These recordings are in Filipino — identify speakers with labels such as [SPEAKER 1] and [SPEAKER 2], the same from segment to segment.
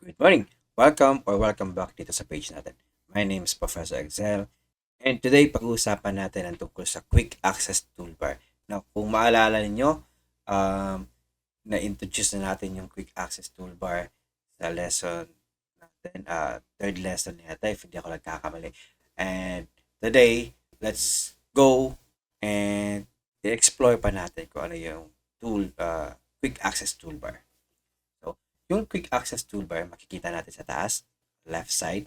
[SPEAKER 1] Good morning! Welcome or welcome back dito sa page natin. My name is Professor Excel and today pag-uusapan natin ang tungkol sa Quick Access Toolbar. Now, kung maalala ninyo, um, na-introduce na natin yung Quick Access Toolbar sa lesson natin, uh, third lesson yata if hindi ako nagkakamali. And today, let's go and i-explore pa natin kung ano yung tool, uh, Quick Access Toolbar. Yung quick access toolbar, makikita natin sa taas, left side,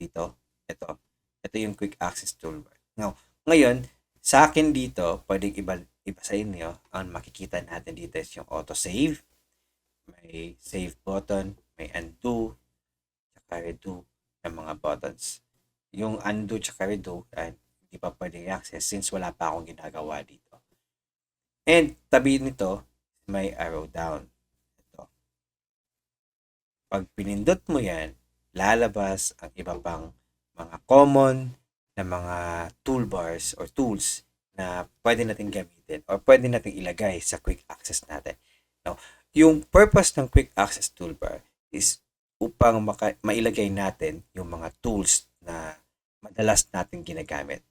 [SPEAKER 1] dito, ito. Ito yung quick access toolbar. Now, ngayon, sa akin dito, pwedeng iba, iba sa inyo, ang makikita natin dito is yung auto save, may save button, may undo, tsaka redo ng mga buttons. Yung undo tsaka redo, ay, hindi pa pwedeng i-access since wala pa akong ginagawa dito. And tabi nito, may arrow down pag pinindot mo yan, lalabas ang iba pang mga common na mga toolbars or tools na pwede natin gamitin or pwede natin ilagay sa quick access natin. Now, yung purpose ng quick access toolbar is upang maka- mailagay natin yung mga tools na madalas natin ginagamit.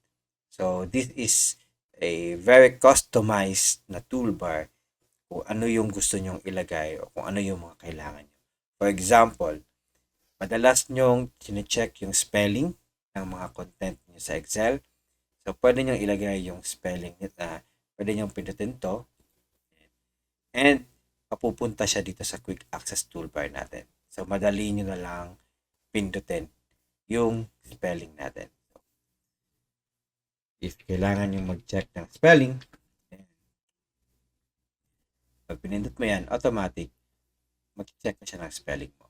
[SPEAKER 1] So, this is a very customized na toolbar kung ano yung gusto nyong ilagay o kung ano yung mga kailangan nyo. For example, madalas nyong chinecheck yung spelling ng mga content nyo sa Excel. So, pwede nyong ilagay yung spelling nyo na pwede nyong pindutin to. And, mapupunta siya dito sa quick access toolbar natin. So, madali nyo na lang pindutin yung spelling natin. If kailangan nyo mag-check ng spelling, pag pinindot mo yan, automatic, mag-check na siya ng spelling mo.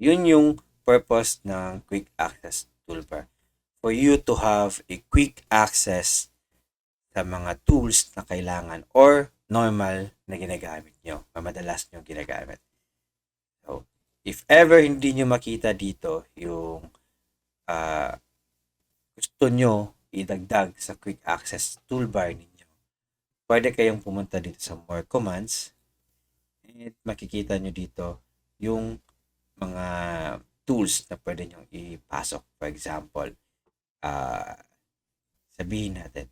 [SPEAKER 1] Yun yung purpose ng quick access toolbar. For you to have a quick access sa mga tools na kailangan or normal na ginagamit nyo, na madalas nyo ginagamit. So, if ever hindi nyo makita dito yung uh, gusto nyo idagdag sa quick access toolbar ninyo, pwede kayong pumunta dito sa more commands at makikita nyo dito yung mga tools na pwede nyo ipasok. For example, uh, sabihin natin,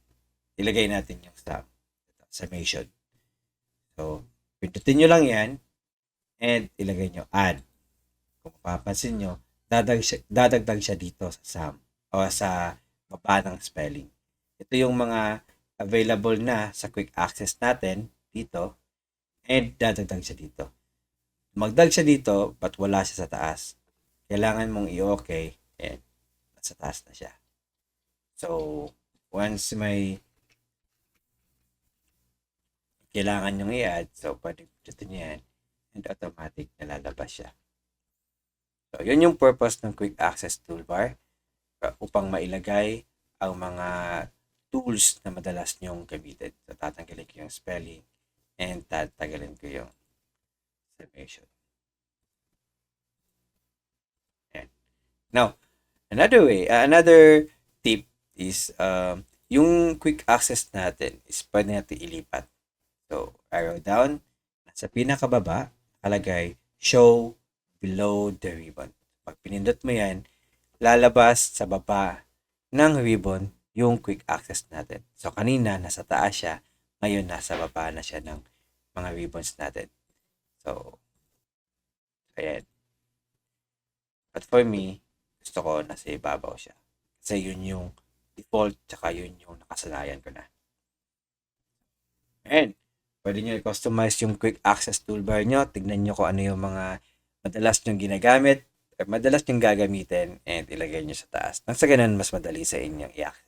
[SPEAKER 1] ilagay natin yung sa summation. So, pindutin nyo lang yan and ilagay nyo add. Kung mapapansin nyo, dadag siya, dadagdag siya dito sa sum o sa baba ng spelling. Ito yung mga available na sa quick access natin dito and dadagdag siya dito. Magdag siya dito but wala siya sa taas. Kailangan mong i-okay and nasa taas na siya. So, once may kailangan nyong i-add, so pwede dito niya yan and automatic nalalabas siya. So, yun yung purpose ng quick access toolbar upang mailagay ang mga tools na madalas nyong gamitin. So, tatanggalin ko yung spelling and tatanggalin ko yung summation. And now, another way, uh, another tip is um, yung quick access natin is pwede natin ilipat. So, arrow down, sa pinakababa, nakalagay show below the ribbon. Pag pinindot mo yan, lalabas sa baba ng ribbon yung quick access natin. So, kanina, nasa taas siya. Ngayon, nasa baba na siya ng mga ribbons natin. So, ayan. But for me, gusto ko nasa ibabaw siya. Kasi yun yung default, tsaka yun yung nakasanayan ko na. And, pwede nyo i-customize yung quick access toolbar nyo. Tignan nyo kung ano yung mga madalas nyo ginagamit, or madalas nyo gagamitin, and ilagay nyo sa taas. Nang sa ganun, mas madali sa inyong i-access.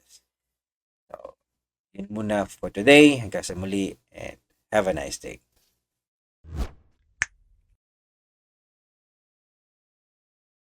[SPEAKER 1] Yun muna for today. Hanggang sa muli and have a nice day.